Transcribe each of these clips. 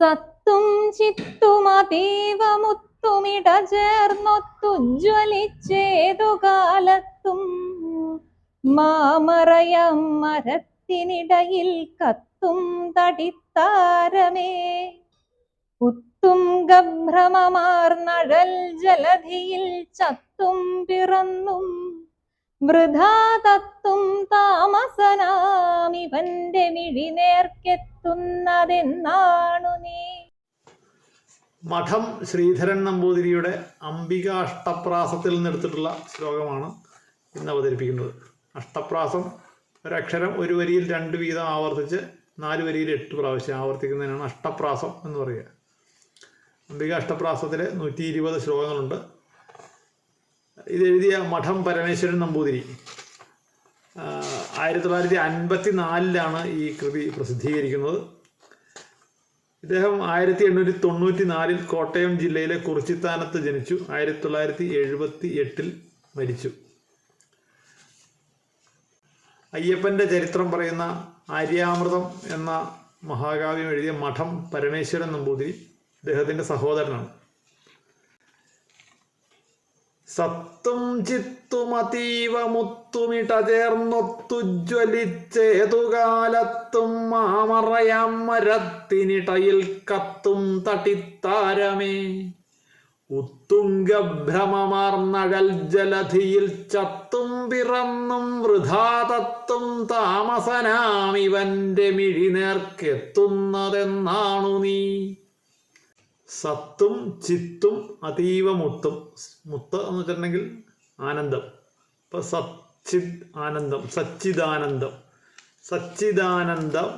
സത്തും ചിത്തുമതീവ മുത്തുമിട ചേർന്നൊത്തുജ്വലിച്ചേതു കാലത്തും. മാമറയം മരത്തിനിടയിൽ കത്തും തടിത്താരമേ. ഉത്തുംഗഭ്രമമാർന്നഴൽ ജലധിയിൽ ചത്തും പിറന്നും വൃഥാ തത്തും താമസനാമിവന്റെ മിഴി നേർക്കെത്തുന്നതെന്നാണു നീ. മഠം ശ്രീധരൻ നമ്പൂതിരിയുടെ അംബിക അഷ്ടപ്രാസത്തിൽ നിന്നെടുത്തിട്ടുള്ള ശ്ലോകമാണ് ഇന്ന് അവതരിപ്പിക്കുന്നത്. അഷ്ടപ്രാസം ഒരക്ഷരം ഒരു വരിയിൽ രണ്ട് വീതം ആവർത്തിച്ച് നാല് വരിയിൽ എട്ട് പ്രാവശ്യം ആവർത്തിക്കുന്നതിനാണ് അഷ്ടപ്രാസം എന്ന് പറയുക. അംബിക അഷ്ടപ്രാസത്തിൽ നൂറ്റി ഇരുപത് ശ്ലോകങ്ങളുണ്ട്. ഇത് എഴുതിയ മഠം പരമേശ്വരൻ നമ്പൂതിരി. ആയിരത്തി തൊള്ളായിരത്തി അൻപത്തി നാലിലാണ് ഈ കൃതി പ്രസിദ്ധീകരിക്കുന്നത്. ഇദ്ദേഹം ആയിരത്തി എണ്ണൂറ്റി തൊണ്ണൂറ്റി നാലിൽ കോട്ടയം ജില്ലയിലെ കുറിച്ചിത്താനത്ത് ജനിച്ചു. ആയിരത്തി തൊള്ളായിരത്തി എഴുപത്തി എട്ടിൽ മരിച്ചു. അയ്യപ്പന്റെ ചരിത്രം പറയുന്ന ആര്യാമൃതം എന്ന മഹാകാവ്യം എഴുതിയ മഠം പരമേശ്വരൻ നമ്പൂതിരി അദ്ദേഹത്തിന്റെ സഹോദരനാണ്. സത്തും ചിത്തുമതീവ മുത്തുമിട ചേർന്നൊത്തുജ്വലിച്ചേതു കാലത്തും മാമറയാം മരത്തിനിടയിൽ കത്തും തട്ടിത്താരമേ ഉത്തുംഗഭ്രമമാർന്നഴൽ ജലധിയിൽ ചത്തും പിറന്നും വൃഥാതത്തും താമസനാമിവന്റെ മിഴിനേർക്കെത്തുന്നതെന്നാണു നീ. സത്തും ചിത്തും അതീവ മുത്തും മുത്ത് എന്ന് വെച്ചിട്ടുണ്ടെങ്കിൽ ആനന്ദം. ഇപ്പം സച്ചിത് ആനന്ദം സച്ചിദാനന്ദം. സച്ചിദാനന്ദം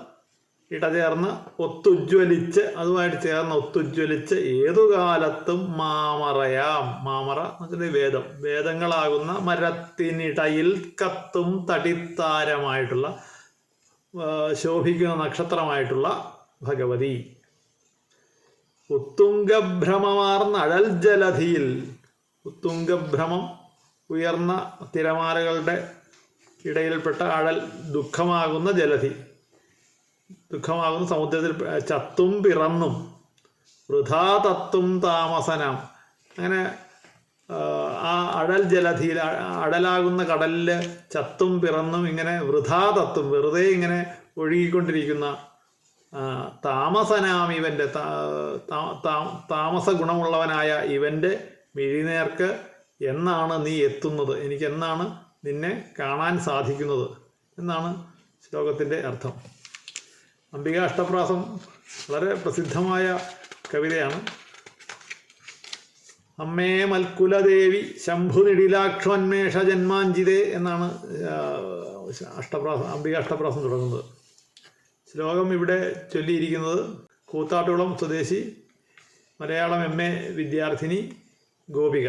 ഇടചേർന്ന് ഒത്തുജ്വലിച്ച് അതുമായിട്ട് ചേർന്ന് ഒത്തുജ്വലിച്ച് ഏതു കാലത്തും മാമറയാം. മാമറ വേദം. വേദങ്ങളാകുന്ന മരത്തിനിടയിൽ കത്തും തടിത്താരമായിട്ടുള്ള ശോഭിക്കുന്ന നക്ഷത്രമായിട്ടുള്ള ഭഗവതി. ഉത്തുംഗഭ്രമമാർന്ന അഴൽ ജലധിയിൽ ഉത്തുംഗഭ്രമം ഉയർന്ന തിരമാലകളുടെ ഇടയിൽപ്പെട്ട അഴൽ ദുഃഖമാകുന്ന ജലധി. ദുഃഖമാകുന്ന സമുദ്രത്തിൽ ചത്തും പിറന്നും വൃഥാ തത്തും താമസനം. അങ്ങനെ ആ, അഴൽ ജലധിയിൽ അടലാകുന്ന കടലിൽ ചത്തും പിറന്നും ഇങ്ങനെ വൃഥാ തത്തും വെറുതെ ഇങ്ങനെ ഒഴുകിക്കൊണ്ടിരിക്കുന്ന താമസനാം ഇവന്റെ താമസ ഗുണമുള്ളവനായ ഇവന്റെ മിഴിനേർക്ക് എന്നാണ് നീ എത്തുന്നത്? എനിക്ക് എന്നാണ് നിന്നെ കാണാൻ സാധിക്കുന്നത്? എന്നാണ് ശ്ലോകത്തിന്റെ അർത്ഥം. അംബിക അഷ്ടപ്രാസം വളരെ പ്രസിദ്ധമായ കവിതയാണ്. അമ്മേ മൽക്കുലദേവി ശംഭുനിടിലാക്ഷോന്മേഷ ജന്മാഞ്ചിതേ എന്നാണ് അഷ്ടപ്രാസം അംബിക അഷ്ടപ്രാസം തുടങ്ങുന്നത്. ശ്ലോകം ഇവിടെ ചൊല്ലിയിരിക്കുന്നത് കൂത്താട്ടുകുളം സ്വദേശി മലയാളം എം എ വിദ്യാർത്ഥിനി ഗോപിക.